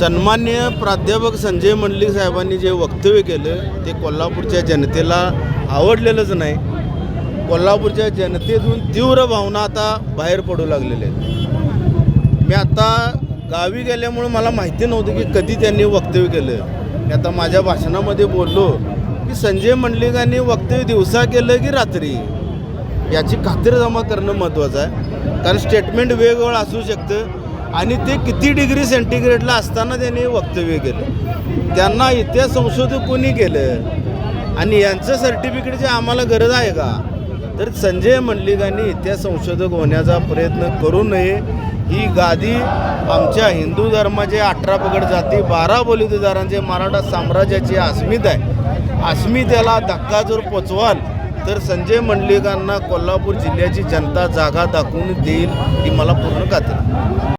सन्मान्य प्राध्यापक संजय मंडलिक साहेबांनी जे वक्तव्य केलं ते कोल्हापूरच्या जनतेला आवडलेलंच नाही. कोल्हापूरच्या जनतेतून तीव्र भावना आता बाहेर पडू लागलेल्या आहेत. मी आता गावी गेल्यामुळं मला माहिती नव्हतं की कधी त्यांनी वक्तव्य केलं. मी आता माझ्या भाषणामध्ये बोललो की संजय मंडलिकांनी वक्तव्य दिवसा केलं की रात्री? याची खात्रीजमा करणं महत्त्वाचं आहे. कारण स्टेटमेंट वेगवेगळं असू शकतं. आणि ते किती डिग्री सेंटीग्रेडला असताना त्यांनी वक्तव्य केलं. त्यांना इतिहास संशोधक कोणी केलं? आणि यांचं सर्टिफिकेटची आम्हाला गरज आहे का? तर संजय मंडलिकांनी इतिहास संशोधक होण्याचा प्रयत्न करू नये. ही गादी आमच्या हिंदू धर्माचे अठरा पगड जाती बारा बलिदारांचे मराठा साम्राज्याची अस्मिता आहे. अस्मितेला धक्का जर पोचवाल तर संजय मंडलिकांना कोल्हापूर जिल्ह्याची जनता जागा दाखवून देईल ही मला पूर्ण खात्री.